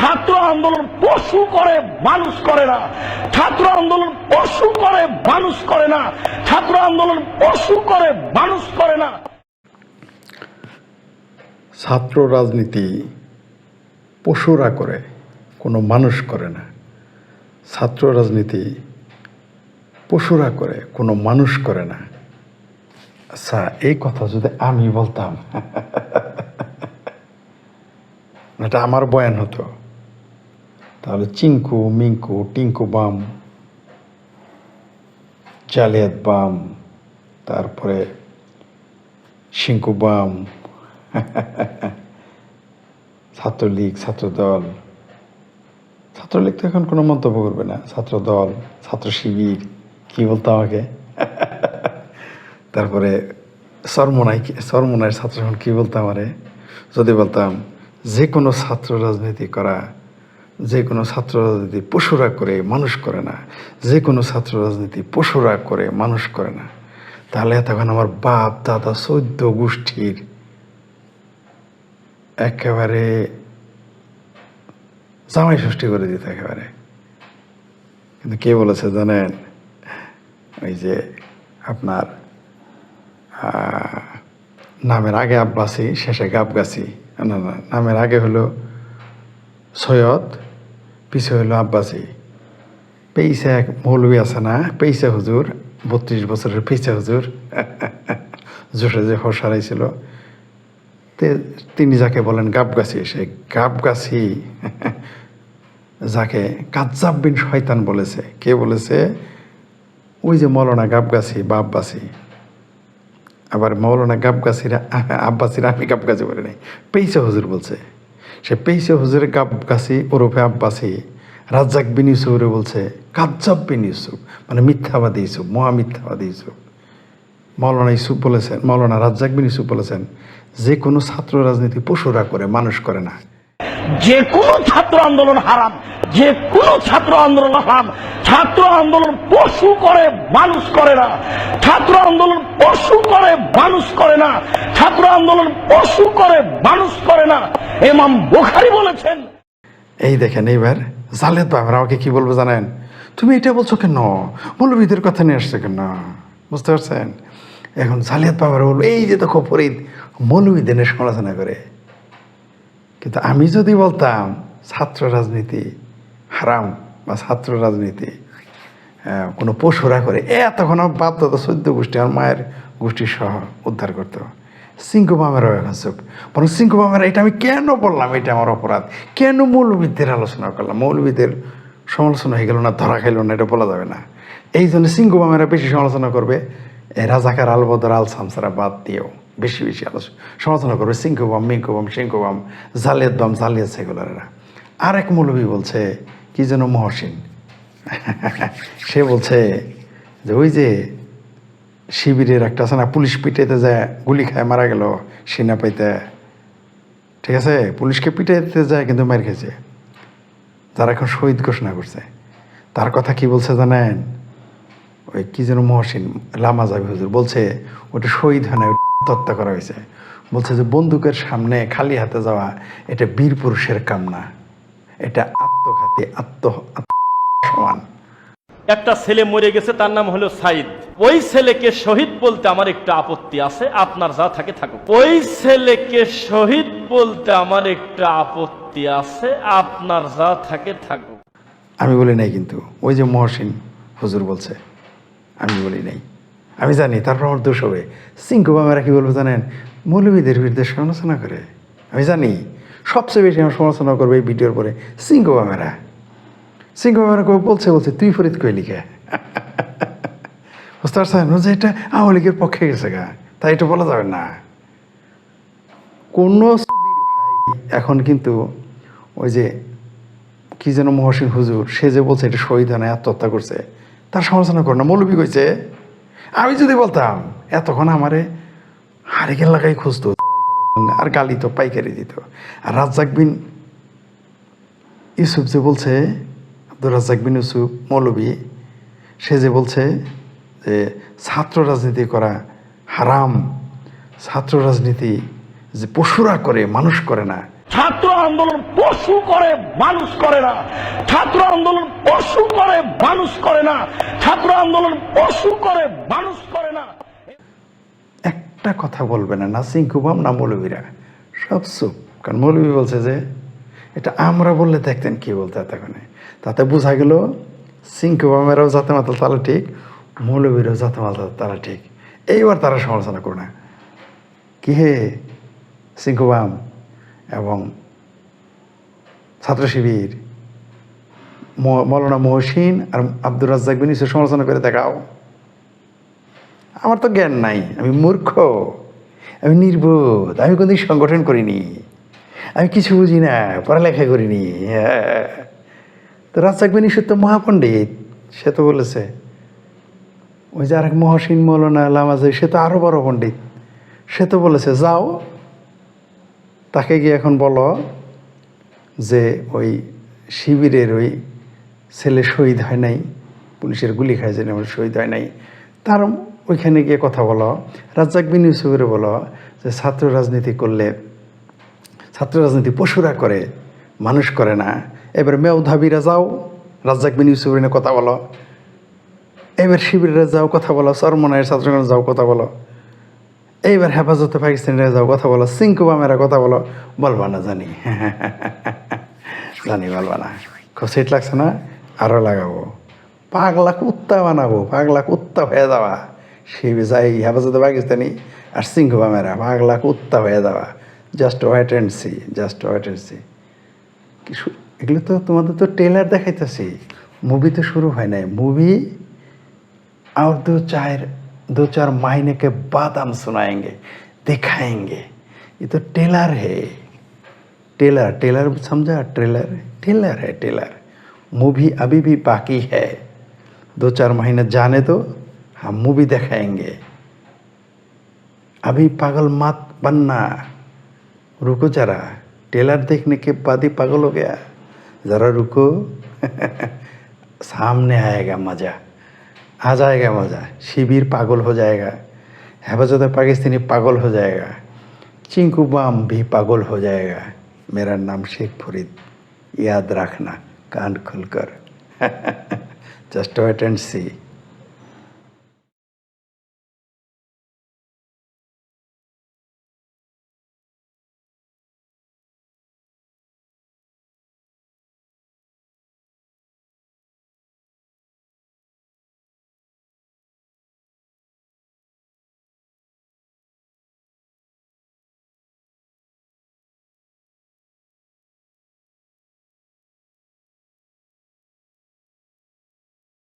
ছাত্র আন্দোলন পশু করে, মানুষ করে না। ছাত্র আন্দোলন পশু করে, মানুষ করে না। ছাত্র আন্দোলন পশু করে, মানুষ করে না। ছাত্র রাজনীতি পশুরা করে, কোনো মানুষ করে না। ছাত্র রাজনীতি পশুরা করে, কোনো মানুষ করে না। আচ্ছা এই কথা যদি আমি বলতাম, এটা আমার বয়ান হতো। তাহলে চিঙ্কু মিঙ্কু টিঙ্কু বাম, জালিয়াত বাম, তারপরে শিঙ্কু বাম, ছাত্রলীগ, ছাত্রদল। ছাত্রলীগ তো এখন কোনো মন্তব্য করবে না। ছাত্রদল ছাত্র শিবির কি বলতো আমাকে? তারপরে সরমোনাই সরমোনায় ছাত্র এখন কি বলতাম আরে যদি বলতাম, যে কোনো ছাত্র রাজনীতি করা যে কোনো ছাত্র রাজনীতি পশুরা করে, মানুষ করে না। যে কোনো ছাত্র রাজনীতি পশুরা করে, মানুষ করে না। তাহলে তখন আমার বাপ, দাদা, চৌদ্দ গোষ্ঠীর একেবারে জামাই ষষ্ঠী করে দিত একেবারে। কিন্তু কে বলেছে জানেন? ওই যে আপনার নামের আগে আব্বাসি, শেষে গাবগাছি না না, নামের আগে হলো সৈয়দ পিছে হলো আব্বাসি পেইসা এক মৌলবী আছে না? পেইসা হুজুর, বত্রিশ বছরের পেইসা হুজুর। জোশে যে হোস হারাইছিল তিনি যাকে বলেন গাবগাছি সেই গাবগাছি। যাকে কাজ্জাব বিন শয়তান বলেছে। কে বলেছে? ওই যে মৌলানা গাবগাছি বা আব্বাসি আবার মৌলানা গাবগাছিরা আব্বাসিরা আমি গাবগাছি বলে নাই। পেইসা হুজুর বলছে। সে পেয়েছে হুজুরে কাপ কাছি ওরফে আব্বাসি। রাজ্জাক বিন ইউসুফরে বলছে, কাজ্জাব বিন ইউসুফ মানে মিথ্যাবাদী ইউসুফ, মহা মিথ্যাবাদী ইউসুফ। মৌলানা ইউসুফ বলেছেন মৌলানা রাজ্জাক বিন ইউসুফ বলেছেন, যে কোনো ছাত্র রাজনীতি পশুরা করে, মানুষ করে না। যে কোনো ছাত্র আন্দোলন হারাম, যে কোনো ছাত্র আন্দোলন হারাম। ছাত্র আন্দোলন পশু করে, মানুষ করে না। ছাত্র আন্দোলন পশু করে, মানুষ করে না। ছাত্র আন্দোলন পশু করে, মানুষ করে না। এমাম বুখারি বলেছেন, এই দেখেন এইবার জালেদ বাবার আমাকে কি বলব জানেন? তুমি এটা বলছো কেন? মৌলবীদের কথা নিয়ে আসছো কেন? বুঝতে পারছেন? এখন জালিয়াত বাবার বলব, এই যে দেখো ফরিদ, মৌলবীদের সমালোচনা করে। কিন্তু আমি যদি বলতাম ছাত্র রাজনীতি হারাম বা ছাত্র রাজনীতি কোনো পশুরা করে, এ তখন আমার বাপ দাদা চোদ্দ গোষ্ঠী আমার মায়ের গোষ্ঠী সহ উদ্ধার করতো। সিংকু মামেরাও এখন চুপ। বরং মামেরা এটা আমি কেন বললাম? এটা আমার অপরাধ। কেন মৌলবীদের আলোচনা করলাম? মৌলবীদের সমালোচনা হয়ে গেল না, ধরা খাইল না, এটা বলা যাবে না। এই জন্য মামেরা বেশি সমালোচনা করবে রাজাকার আলবদর আল সামসারা বাদ দিয়েও। বেশি বেশি আলোচনা সমালোচনা করবে সিংকু বাম মিঙ্কু বাম সিংকু বাম জালিয়াত বাম জালিয়াত সেগুলারেরা। আর এক মৌলবী বলছে, কি যেন মহসিন? সে বলছে যে, ওই যে শিবিরের একটা আছে না, পুলিশ পিটাইতে যায়, গুলি খায়, মারা গেল, সেনা পাইতে। ঠিক আছে? পুলিশকে পিটাইতে যায়, কিন্তু মার খেয়েছে যারা এখন শহীদ ঘোষণা করছে। তার কথা কি বলছে জানেন? ওই কি যেন মহসিন, লামা যাবি হুজুর, বলছে, ওটা শহীদ হয় না ওটা হত্যা করা হয়েছে। বলছে যে বন্দুকের সামনে খালি হাতে যাওয়া এটা বীর পুরুষের কাম না এটা আত্মঘাতী আত্ম আত্ম সমান। একটা ছেলে মরে গেছে তার নাম হলো সাইদ। ওই ছেলেকে শহীদ বলতে আমার একটা আপত্তি আছে আপনার যা থাকে থাকুক। ওই ছেলেকে শহীদ বলতে আমার একটা আপত্তি আছে আপনার যা থাকে থাকুক। আমি বলি নাই কিন্তু ওই যে মহসিন হুজুর বলছে আমি বলি নাই। আমি জানি তারপর আমার দোষ হবে। সিংকু বামেরা কি বলব, জানেন মৌলবীদের বিরুদ্ধে সমালোচনা করে। আমি জানি, সবচেয়ে বেশি আমার সমালোচনা করবে এই ভিডিওর পরে সিংকু বামেরা সিংকু বামেরা কেউ বলছে বলছে, তুই ফরিদ কই লিখে? বুঝতে পারছেন? যে এটা আওয়ামী লীগের পক্ষে গেছে গা। তাই এটা বলা যাবে না। কোনো এখন কিন্তু ওই যে কি যেন মহসিন হুজুর, সে যে বলছে এটা শহীদ হয় আত্মহত্যা করছে, তার সমালোচনা করে না। মৌলবী কইছে আমি যদি বলতাম, এতক্ষণ আমারে হারিকেন লাগাই খুঁজতো, আর গালি তো, পাইকারি দিত। আর রাজ্জাক বিন ইউসুফ যে বলছে আব্দুল রাজ্জাক বিন ইউসুফ মৌলবী, সে যে বলছে যে, ছাত্র রাজনীতি করা হারাম। ছাত্র রাজনীতি যে পশুরা করে, মানুষ করে না। ছাত্র আন্দোলন পশু করে, মানুষ করে না। ছাত্র আন্দোলন পশু করে, মানুষ করে না। ছাত্র আন্দোলন পশু করে, মানুষ করে না। একটা কথা বলবে না না সিংকুবাম না মৌলবীরা সব চুপ। কারণ মৌলবী বলছে যে, এটা আমরা বললে দেখতেন কি বলতে এতক্ষণে। তাতে বোঝা গেল সিংকুবামেরাও যাতে মাতাল তারা ঠিক মৌলবীরাও যাতে মাতাল তারা ঠিক। এইবার তারা সমালোচনা করে না। কি হে সিংকুবাম এবং ছাত্র শিবির? মৌলানা মহসিন আর আব্দুর রাজ্জাক বিন ইউসুফ সমালোচনা করে দেখাও আমার তো জ্ঞান নাই, আমি মূর্খ, আমি নির্বোধ, আমি কোনদিন সংগঠন করিনি, আমি কিছু বুঝি না, পড়ালেখা করিনি হ্যাঁ। তো রাজ্জাক বিন ইউসুফ তো মহাপণ্ডিত, সে তো বলেছে, ওই যে আরেক মহসিন মৌলানা লামাজ, সে তো আরও বড় পণ্ডিত, সে তো বলেছে, যাও তাকে গিয়ে এখন বলো যে ওই শিবিরের ওই ছেলে শহীদ হয় নাই, পুলিশের গুলি খায় যে আমার শহীদ হয় নাই। তার ওইখানে গিয়ে কথা বলো, রাজ্জাক বিন ইউসুফের বলো যে ছাত্র রাজনীতি করলে, ছাত্র রাজনীতি পশুরা করে, মানুষ করে না। এবার মেউধাবিরা যাও, রাজ্জাক বিন ইউসুফের কথা বলো। এবার শিবিরে যাও, কথা বলো। সরমনায়ের ছাত্রগণ যাও, কথা বলো। এইবার হেফাজতে পাকিস্তানিরা যাও, কথা বলো। সিংকুবামেরা কথা বলো। বলবা না জানি। জানি, বলবা না। খুব সেট লাগছে না? আরও লাগাবো পাগলা কুত্তা বানাবো পাগলা কুত্তা হয়ে যাওয়া সে যাই হেফাজতে পাকিস্তানি আর সিংকুবামেরা পাগলা কুত্তা হয়ে যাওয়া just wait and see just wait and see কি শু- এগুলো তো তোমাদের তো ট্রেলার দেখাইতেছি মুভি তো শুরু হয় নাই মুভি और दो चार दो चार महीने के बाद हम सुनाएंगे दिखाएंगे ये तो टेलर है टेलर टेलर समझा ट्रेलर टेलर है टेलर मूवी अभी भी बाकी है दो चार महीने जाने दो हम मूवी दिखाएंगे अभी पागल मत बनना रुको जरा टेलर देखने के बाद ही पागल हो गया ज़रा रुको सामने आएगा मज़ा आ जाएगा मज़ा शिविर पागल हो जाएगा हेफाजत पाकिस्तानी पागल हो जाएगा चिंकू बाम भी पागल हो जाएगा मेरा नाम शेख फरीद याद रखना कान खुलकर। Just wait and C